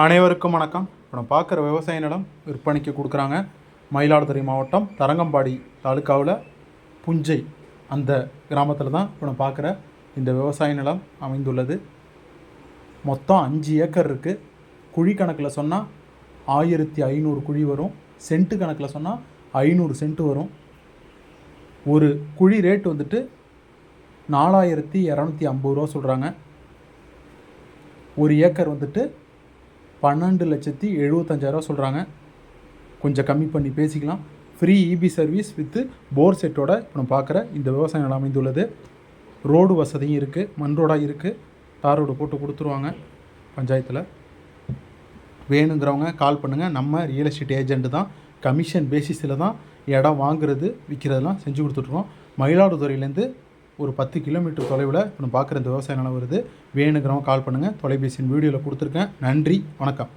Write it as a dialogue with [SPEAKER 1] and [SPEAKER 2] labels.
[SPEAKER 1] அனைவருக்கும் வணக்கம். இப்போ நம்ம பார்க்குற விவசாய நிலம் விற்பனைக்கு கொடுக்குறாங்க. மயிலாடுதுறை மாவட்டம் தரங்கம்பாடி தாலுக்காவில் புஞ்சை அந்த கிராமத்தில் தான் இப்போ நம்ம பார்க்குற இந்த விவசாய நிலம் அமைந்துள்ளது. மொத்தம் அஞ்சு ஏக்கர் இருக்குது குழி கணக்கில் சொன்னால் ஆயிரத்தி ஐநூறு குழி வரும். சென்ட்டு கணக்கில் சொன்னால் ஐநூறு சென்ட்டு வரும். ஒரு குழி ரேட் வந்துட்டு நாலாயிரத்தி இரநூத்தி ஐம்பது ரூபா சொல்கிறாங்க ஒரு ஏக்கர் வந்துட்டு பன்னெண்டு லட்சத்தி எழுபத்தஞ்சாயிரரூவா சொல்கிறாங்க கொஞ்சம் கம்மி பண்ணி பேசிக்கலாம். ஃப்ரீ இபி சர்வீஸ் வித்து போர் செட்டோட இப்போ நம்ம பார்க்குற இந்த விவசாய நிலம் அமைந்துள்ளது. ரோடு வசதியும் இருக்குது மண் ரோடாக இருக்குது தார் ரோடு போட்டு கொடுத்துருவாங்க பஞ்சாயத்தில். வேணுங்கிறவங்க கால் பண்ணுங்கள் நம்ம ரியல் எஸ்டேட் ஏஜென்ட் தான். கமிஷன் பேசிஸில் தான் இடம் வாங்குறது விற்கிறதெல்லாம் செஞ்சு கொடுத்துட்ருவோம் மயிலாடுதுறையிலேருந்து ஒரு பத்து கிலோமீட்டர் தொலைவில் இப்போ நம்ம பார்க்குற இந்த விவசாய நிலம் வருது. வேணுங்கிறவங்க கால் பண்ணுங்கள் தொலைபேசியின் வீடியோவில் கொடுத்துருக்கேன். நன்றி. வணக்கம்.